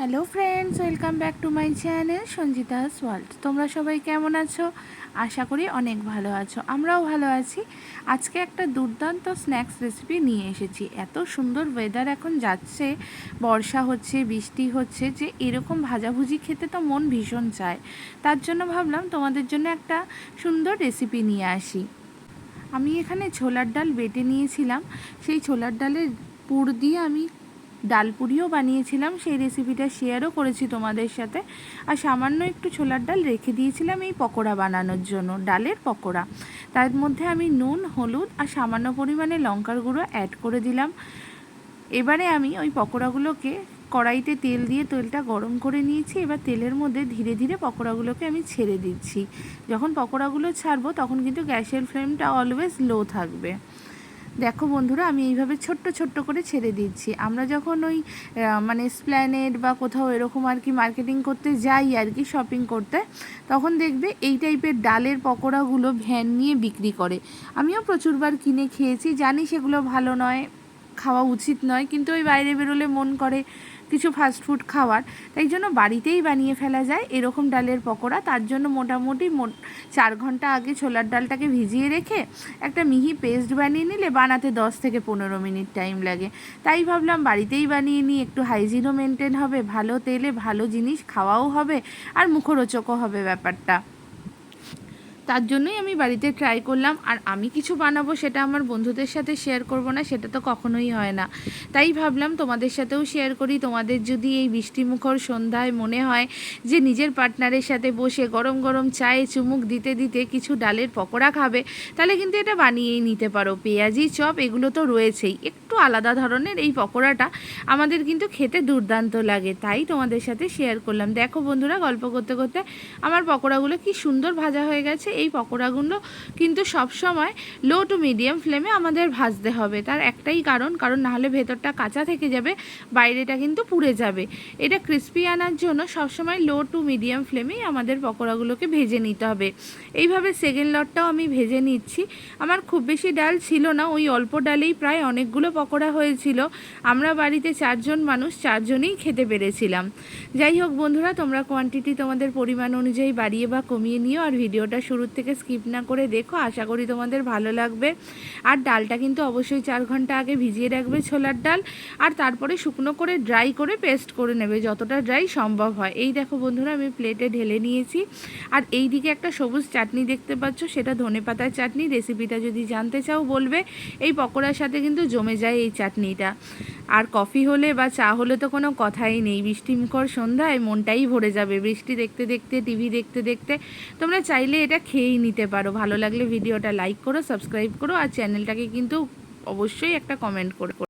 Hello friends welcome back to my channel Sanjita's world তোমরা সবাই কেমন আছো? আশা করি অনেক ভালো আছো। আমরাও ভালো আছি। আজকে একটা দুর্দান্ত স্ন্যাক্স রেসিপি নিয়ে এসেছি। এত সুন্দর ওয়েদার এখন যাচ্ছে, বর্ষা হচ্ছে, বৃষ্টি হচ্ছে, যে এরকম ভাজাভুজি খেতে তো মন ভীষণ চায়। তার জন্য ভাবলাম তোমাদের জন্য একটা সুন্দর রেসিপি নিয়ে আসি। আমি এখানে ছোলার ডাল বেটে নিয়েছিলাম। সেই ছোলার ডালের পুর দিয়ে আমি ডাল পুরিও বানিয়েছিলাম, সেই রেসিপিটা শেয়ারও করেছি তোমাদের সাথে। আর সামান্য একটু ছোলার ডাল রেখে দিয়েছিলাম এই পকোড়া বানানোর জন্য, ডালের পকোড়া। তার মধ্যে আমি নুন, হলুদ আর সামান্য পরিমাণে লঙ্কার গুঁড়ো অ্যাড করে দিলাম। এবারে আমি ওই পকোড়াগুলোকে কড়াইতে তেল দিয়ে তেলটা গরম করে নিয়েছি। এবার তেলের মধ্যে ধীরে ধীরে পকোড়াগুলোকে আমি ছেড়ে দিচ্ছি। যখন পকোড়াগুলো ছাড়বো, তখন কিন্তু গ্যাসের ফ্লেমটা অলওয়েজ লো থাকবে। দেখো বন্ধুরা, আমি এইভাবে ছোট্ট ছোট্ট করে ছেড়ে দিচ্ছি। আমরা যখন ওই মানে স্প্ল্যানেড বা কোথাও এরকম আর কি মার্কেটিং করতে যাই আর কি শপিং করতে, তখন দেখবে এই টাইপের ডালের পকোড়াগুলো ভ্যান নিয়ে বিক্রি করে। আমিও প্রচুরবার কিনে খেয়েছি, জানি সেগুলো ভালো নয়, খাওয়া উচিত নয়, কিন্তু ওই বাইরে বেরোলে মন করে কিছু ফাস্ট ফুড খাওয়ার। তাই জন্য বাড়িতেই বানিয়ে ফেলা যায় এরকম ডালের পকোড়া। তার জন্য মোটামুটি চার ঘণ্টা আগে ছোলার ডালটাকে ভিজিয়ে রেখে একটা মিহি পেস্ট বানিয়ে নিলে বানাতে দশ থেকে পনেরো মিনিট টাইম লাগে। তাই ভাবলাম বাড়িতেই বানিয়ে নিই, একটু হাইজিনও মেনটেন হবে, ভালো তেলে ভালো জিনিস খাওয়াও হবে আর মুখরোচকও হবে ব্যাপারটা। তার জন্যই আমি বাড়িতে ট্রাই করলাম। আর আমি কিছু বানাবো সেটা আমার বন্ধুদের সাথে শেয়ার করব না, সেটা তো কখনোই হয় না। তাই ভাবলাম তোমাদের সাথেও শেয়ার করি। তোমাদের যদি এই বৃষ্টিমুখর সন্ধ্যায় মনে হয় যে নিজের পার্টনারের সাথে বসে গরম গরম চায়ে চুমুক দিতে দিতে কিছু ডালের পকোড়া খাবে, তাহলে কিন্তু এটা বানিয়েই নিতে পারো। পেঁয়াজি, চপ, এগুলো তো রয়েছেই। একটু আলাদা ধরনের এই পকোড়াটা। আমাদের কিন্তু খেতে দুর্দান্ত লাগে, তাই তোমাদের সাথে শেয়ার করলাম। দেখো বন্ধুরা, গল্প করতে করতে আমার পকোড়াগুলো কি সুন্দর ভাজা হয়ে গেছে। এই পকোড়াগুলো কিন্তু সব সময় লো টু মিডিয়াম ফ্লেমে আমাদের ভাজতে হবে। তার একটাই কারণ কারণ নাহলে ভেতরটা কাঁচা থেকে যাবে, বাইরেটা কিন্তু পুড়ে যাবে। এটা ক্রিস্পি আনার জন্য সবসময় লো টু মিডিয়াম ফ্লেমেই আমাদের পকোড়াগুলোকে ভেজে নিতে হবে। এইভাবে সেকেন্ড লটটাও আমি ভেজে নিচ্ছি। আমার খুব বেশি ডাল ছিল না, ওই অল্প ডালেই প্রায় অনেকগুলো পকোড়া হয়েছিল। আমরা বাড়িতে চারজন মানুষ, চারজনেই খেতে পেরেছিলাম। যাই হোক বন্ধুরা, তোমরা কোয়ান্টিটি তোমাদের পরিমাণ অনুযায়ী বাড়িয়ে বা কমিয়ে নিও আর ভিডিওটা শুরু থেকে স্কিপ না করে দেখো। আশা করি তোমাদের ভালো লাগবে। আর ডালটা কিন্তু অবশ্যই চার ঘণ্টা আগে ভিজিয়ে রাখবে ছোলার ডাল। আর তারপরে শুকনো করে ড্রাই করে পেস্ট করে নেবে যতটা ড্রাই সম্ভব হয়। এই দেখো বন্ধুরা, আমি প্লেটে ঢেলে নিয়েছি। আর এই দিকে একটা সবুজ চাটনি দেখতে পাচ্ছ, সেটা ধনে পাতার চাটনি রেসিপিটা যদি জানতে চাও বলবে, এই পকোড়ার সাথে কিন্তু জমে যায় এই চাটনিটা। আর কফি হলে বা চা হলে তো কোনো কথাই নেই। বৃষ্টিমুখর সন্ধ্যায় মনটাই ভরে যাবে। বৃষ্টি দেখতে দেখতে, টিভি দেখতে দেখতে তোমরা চাইলে এটা খেয়েই নিতে পারো। ভালো লাগলে ভিডিওটা লাইক করো, সাবস্ক্রাইব করো আর চ্যানেলটাকে কিন্তু অবশ্যই একটা কমেন্ট করে